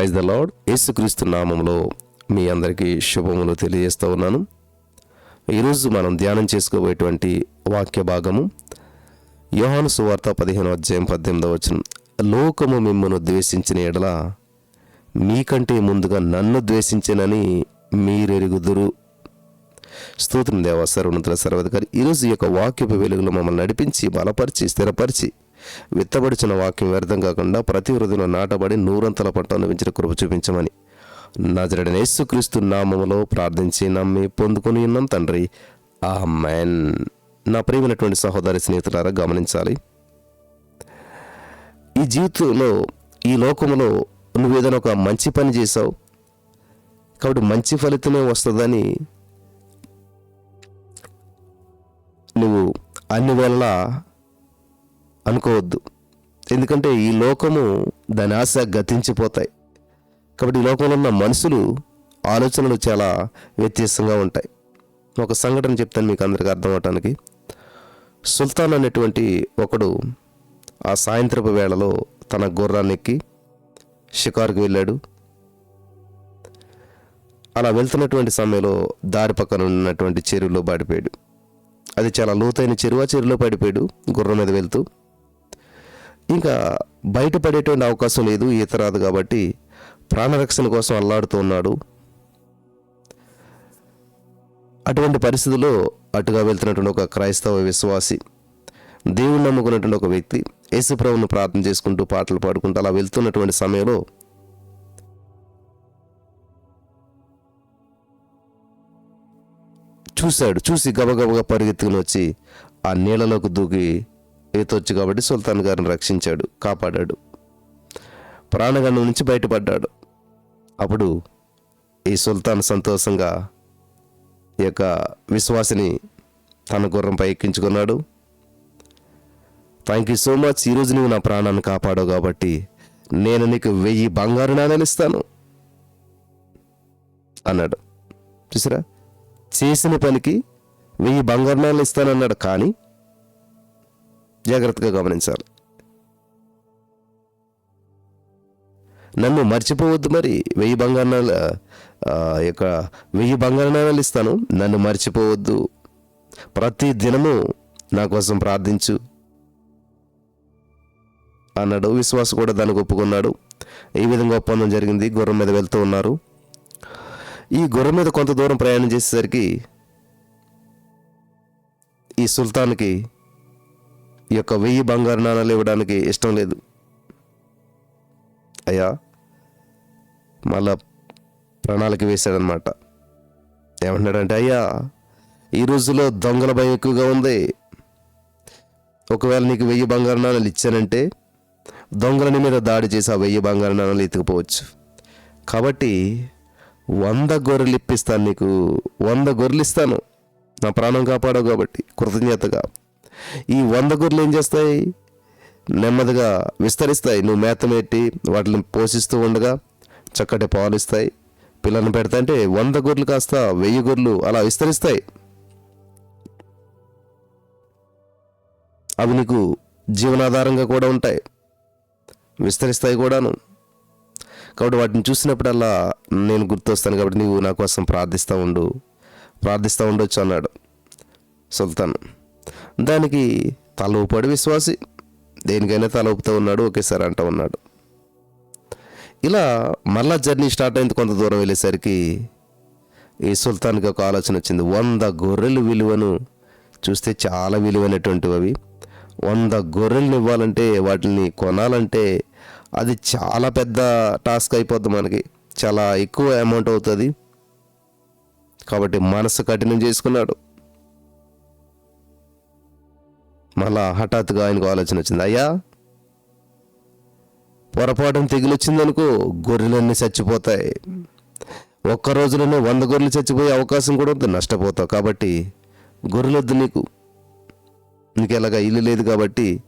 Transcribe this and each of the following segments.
Praise the lord. యేసుక్రీస్తు నామంలో మీ అందరికీ శుభములు తెలియజేస్తూ ఉన్నాను. ఈరోజు మనం ధ్యానం చేసుకోబోయేటువంటి వాక్య భాగము యోహాను సువార్త పదిహేను అధ్యాయం పద్దెనిమిదవ వచ్చిన లోకము మిమ్మను ద్వేషించిన ఎడల మీకంటే ముందుగా నన్ను ద్వేషించినని మీరెరుగుదురు. స్తోత్రం దేవ సర్వనతుల సర్వధికారి. ఈరోజు ఈ యొక్క వాక్యపు వెలుగులో మమ్మల్ని నడిపించి బలపరిచి స్థిరపరిచి విత్తబడిచిన వాక్యం వ్యర్థం కాకుండా ప్రతి హృదయంలో నాటబడి నూరంతల పంట అనుభవించిన కృప చూపించమని. నజరడని యేసుక్రీస్తు నామములో ప్రార్థించి నమ్మి పొందుకొని ఉన్నాం తండ్రి. ఆమెన్. నా ప్రియమైనటువంటి సహోదరి స్నేహితులారా గమనించాలి. ఈ జీవితంలో ఈ లోకంలో నువ్వు ఏదైనా ఒక మంచి పని చేసావు కాబట్టి మంచి ఫలితమే వస్తుందని నువ్వు అన్ని వేళలా అనుకోవద్దు. ఎందుకంటే ఈ లోకము దాని ఆశ గతించిపోతాయి. కాబట్టి ఈ లోకంలో ఉన్న మనుషులు ఆలోచనలు చాలా వ్యత్యాసంగా ఉంటాయి. ఒక సంఘటన చెప్తాను మీకు అందరికీ అర్థం అవటానికి. సుల్తాన్ అనేటువంటి ఒకడు ఆ సాయంత్రపు వేళలో తన గుర్రాన్ని ఎక్కి షికారుకు వెళ్ళాడు. అలా వెళ్తున్నటువంటి సమయంలో దారి పక్కన ఉన్నటువంటి చెరువులో పడిపోయాడు. అది చాలా లోతైన చెరువు. ఆ చెరువులో పడిపోయాడు గుర్రం మీద వెళ్తూ. ఇంకా బయటపడేటువంటి అవకాశం లేదు ఈత రాదు కాబట్టి ప్రాణరక్షణ కోసం అల్లాడుతూ ఉన్నాడు. అటువంటి పరిస్థితుల్లో అటుగా వెళ్తున్నటువంటి ఒక క్రైస్తవ విశ్వాసి దేవుని నమ్ముకున్నటువంటి ఒక వ్యక్తి యేసుప్రభును ప్రార్థన చేసుకుంటూ పాటలు పాడుకుంటూ అలా వెళ్తున్నటువంటి సమయంలో చూశాడు. చూసి గబగబగా పరిగెత్తుకుని వచ్చి ఆ నీళ్ళలోకి దూకి ఈతొచ్చు కాబట్టి సుల్తాన్ గారిని రక్షించాడు కాపాడాడు. ప్రాణగండం నుంచి బయటపడ్డాడు. అప్పుడు ఈ సుల్తాన్ సంతోషంగా ఈ యొక్క విశ్వాసిని తన గుర్రంపై ఎక్కించుకున్నాడు థ్యాంక్ యూ సో మచ్ ఈరోజు నువ్వు నా ప్రాణాన్ని కాపాడావు కాబట్టి నేను నీకు వెయ్యి బంగారు నాణాలు ఇస్తాను అన్నాడు. చూసారా? చేసిన పనికి వెయ్యి బంగారు నాణాలు ఇస్తానన్నాడు. కానీ జాగ్రత్తగా గమనించాలి. నన్ను మర్చిపోవద్దు మరి. వెయ్యి బంగారు యొక్క వెయ్యి బంగారు ఇస్తాను. నన్ను మర్చిపోవద్దు. ప్రతి దినము నా కోసం ప్రార్థించు. అన్నాడు. విశ్వాస కూడా దానికి ఒప్పుకున్నాడు. ఈ విధంగా ఒప్పందం జరిగింది. గుర్రం మీద వెళ్తూ ఉన్నారు. ఈ గుర్రం మీద కొంత దూరం ప్రయాణం చేసేసరికి ఈ సుల్తాన్కి ఈ యొక్క వెయ్యి బంగారు నాణాలు ఇవ్వడానికి ఇష్టం లేదు. అయ్యా మళ్ళా ప్రణాళిక వేశాడనమాట. ఏమంటున్నాడంటే అయ్యా ఈ రోజుల్లో దొంగల భయం ఎక్కువగా ఉంది. ఒకవేళ నీకు వెయ్యి బంగారు నాణాలు ఇచ్చానంటే దొంగలని మీద దాడి చేసి ఆ వెయ్యి బంగారు నాణాలు ఎత్తుకుపోవచ్చు. కాబట్టి వంద గొర్రెలు ఇప్పిస్తాను నీకు వంద గొర్రెలు ఇస్తాను నా ప్రాణం కాపాడవు కాబట్టి కృతజ్ఞతగా. ఈ వంద గొర్రెలు ఏం చేస్తాయి? నెమ్మదిగా విస్తరిస్తాయి. నువ్వు మేత పెట్టి వాటిని పోషిస్తూ ఉండగా చక్కటి పాలు ఇస్తాయి. పిల్లల్ని పెడతాంటే వంద గొర్రెలు కాస్త వెయ్యి గొర్రెలు అలా విస్తరిస్తాయి. అవి నీకు జీవనాధారంగా కూడా ఉంటాయి. విస్తరిస్తాయి కూడాను. కాబట్టి వాటిని చూసినప్పుడల్లా నేను గుర్తొస్తాను కాబట్టి నీవు నా కోసం ప్రార్థిస్తూ ఉండు. ప్రార్థిస్తూ ఉండొచ్చు అన్నాడు సుల్తాన్. దానికి తల ఊపాడు విశ్వాసి. దేనికైనా తల ఊపుతూ ఉన్నాడు ఒకేసారి అంటూ ఉన్నాడు. ఇలా మళ్ళా జర్నీ స్టార్ట్ అయింది కొంత దూరం వెళ్ళేసరికి ఈ సుల్తాన్కి ఒక ఆలోచన వచ్చింది. వంద గొర్రెలు విలువను చూస్తే చాలా విలువైనటువంటివి అవి. వంద గొర్రెలను ఇవ్వాలంటే వాటిని కొనాలంటే అది చాలా పెద్ద టాస్క్ అయిపోద్ది మనకి. చాలా ఎక్కువ అమౌంట్ అవుతుంది. కాబట్టి మనసు కఠినం చేసుకున్నాడు. మళ్ళా హఠాత్తుగా ఆయనకు ఆలోచన వచ్చింది. అయ్యా పొరపాటున తెగిలొచ్చిందనుకో గొర్రెలన్నీ చచ్చిపోతాయి. ఒక్క రోజులోనే వంద గొర్రెలు చచ్చిపోయే అవకాశం కూడా ఉంది నష్టపోతావు. కాబట్టి గొర్రెలొద్దు నీకు. నీకు ఎలాగా ఇల్లు లేదు కాబట్టి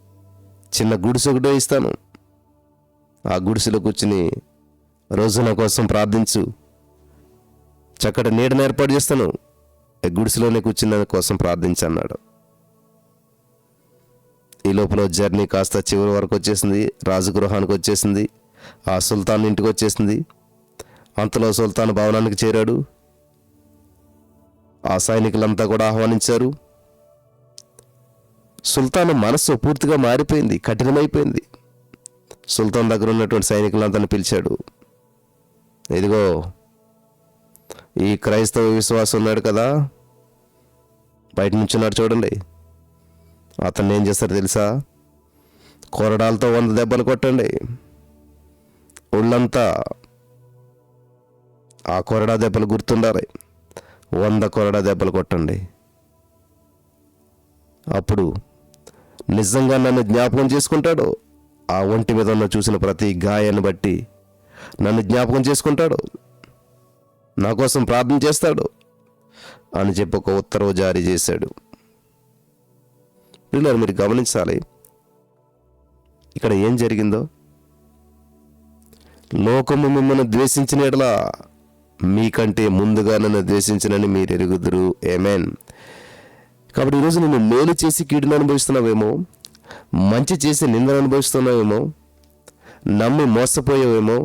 చిన్న గుడిసె ఒకటే ఇస్తాను. ఆ గుడిసెలో కూర్చుని రోజు నా కోసం ప్రార్థించు. చక్కటి నీడను ఏర్పాటు చేస్తాను. గుడిసెలోనే కూర్చుని నా కోసం ప్రార్థించన్నాడు. ఈ లోపల జర్నీ కాస్త చివరి వరకు వచ్చేసింది. రాజగృహానికి వచ్చేసింది. ఆ సుల్తాన్ ఇంటికి వచ్చేసింది. అంతలో సుల్తాన్ భవనానికి చేరాడు. ఆ సైనికులంతా కూడా ఆహ్వానించారు. సుల్తాన్ మనస్సు పూర్తిగా మారిపోయింది కఠినమైపోయింది. సుల్తాన్ దగ్గర ఉన్నటువంటి సైనికులంతా పిలిచాడు. ఇదిగో ఈ క్రైస్తవ విశ్వాసం ఉన్నాడు కదా. బయట నుంచున్నాడు చూడండి. అతన్ని ఏం చేస్తారు తెలుసా? కొరడాలతో వంద దెబ్బలు కొట్టండి. ఒళ్ళంతా ఆ కొరడా దెబ్బలు గుర్తుండాలి. వంద కొరడా దెబ్బలు కొట్టండి. అప్పుడు నిజంగా నన్ను జ్ఞాపకం చేసుకుంటాడు? ఆ ఒంటి మీద ఉన్న చూసిన ప్రతి గాయాన్ని బట్టి నన్ను జ్ఞాపకం చేసుకుంటాడు? నా కోసం ప్రార్థన చేస్తాడు? అని చెప్పి ఒక ఉత్తర్వు జారీ చేశాడు. పిల్లలు మీరు గమనించాలి. ఇక్కడ ఏం జరిగిందో? లోకము మిమ్మల్ని ద్వేషించిన ఎడల మీకంటే ముందుగా నన్ను ద్వేషించినని మీరు ఎరుగుదురు ఏమేన్ కాబట్టి ఈరోజు నేను మేలు చేసి కీడును అనుభవిస్తున్నావేమో? మంచి చేసి నిందను అనుభవిస్తున్నావేమో? నమ్మి మోసపోయావేమో?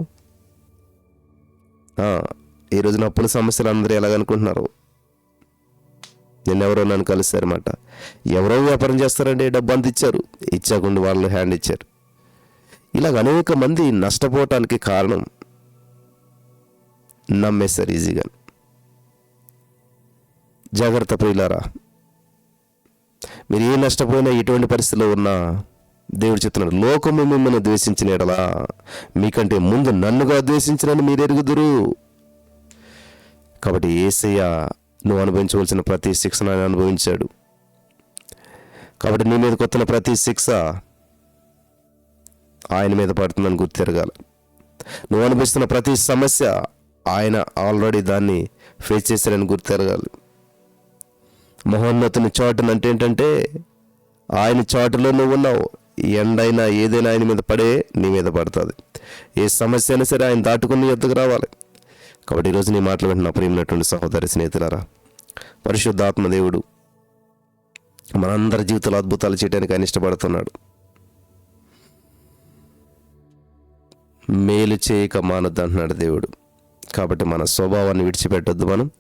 ఈరోజు ఈ రోజున అప్పుల సమస్యలు అందరూ ఎలాగనుకుంటున్నారు? నిన్నెవరో నన్ను కలిశారన్నమాట. ఎవరో వ్యాపారం చేస్తారండి డబ్బు అంత ఇచ్చారు ఇచ్చాకుండా వాళ్ళు హ్యాండ్ ఇచ్చారు. ఇలాగ అనేక మంది నష్టపోవటానికి కారణం నమ్మేస్తారు ఈజీగా. జాగ్రత్త ప్రియులారా మీరు ఏ నష్టపోయినా ఎటువంటి పరిస్థితిలో ఉన్నా దేవుడు చెప్తున్నాడు లోకము మిమ్మల్ని ద్వేషించిన ఎడలా మీకంటే ముందు నన్నుగా ద్వేషించినని మీరు ఎరుగుదురు. కాబట్టి ఏసయ్య నువ్వు అనుభవించవలసిన ప్రతి శిక్షను ఆయన అనుభవించాడు. కాబట్టి నీ మీద వస్తున్న ప్రతి శిక్ష ఆయన మీద పడుతుందని గుర్తిరగాలి నువ్వు అనిపిస్తున్న ప్రతి సమస్య ఆయన ఆల్రెడీ దాన్ని ఫేస్ చేశారని గుర్తిరగాలి మహోన్నతుని చాటును అంటే ఏంటంటే ఆయన చాటులో నువ్వు ఉన్నావు. ఎండైనా ఏదైనా ఆయన మీద పడే నీ మీద పడుతుంది. ఏ సమస్య అయినా సరే ఆయన దాటుకుని ఎద్దుకు రావాలి. కాబట్టి ఈరోజు నీ మాటలు వింటున్న ప్రియమైనటువంటి సహోదరి స్నేహితులారా పరిశుద్ధాత్మ దేవుడు మనందరి జీవితంలో అద్భుతాలు చేయడానికి ఆయన ఇష్టపడుతున్నాడు. మేలు చేయక మానద్దు అంటున్నాడు దేవుడు. కాబట్టి మన స్వభావాన్ని విడిచిపెట్టొద్దు మనం.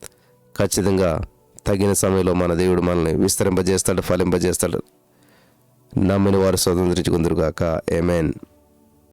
ఖచ్చితంగా తగిన సమయంలో మన దేవుడు మనల్ని విస్తరింపజేస్తాడు ఫలింపజేస్తాడు. నమ్మిన వారు స్వతంత్రించుకుందరుగాక ఏమేన్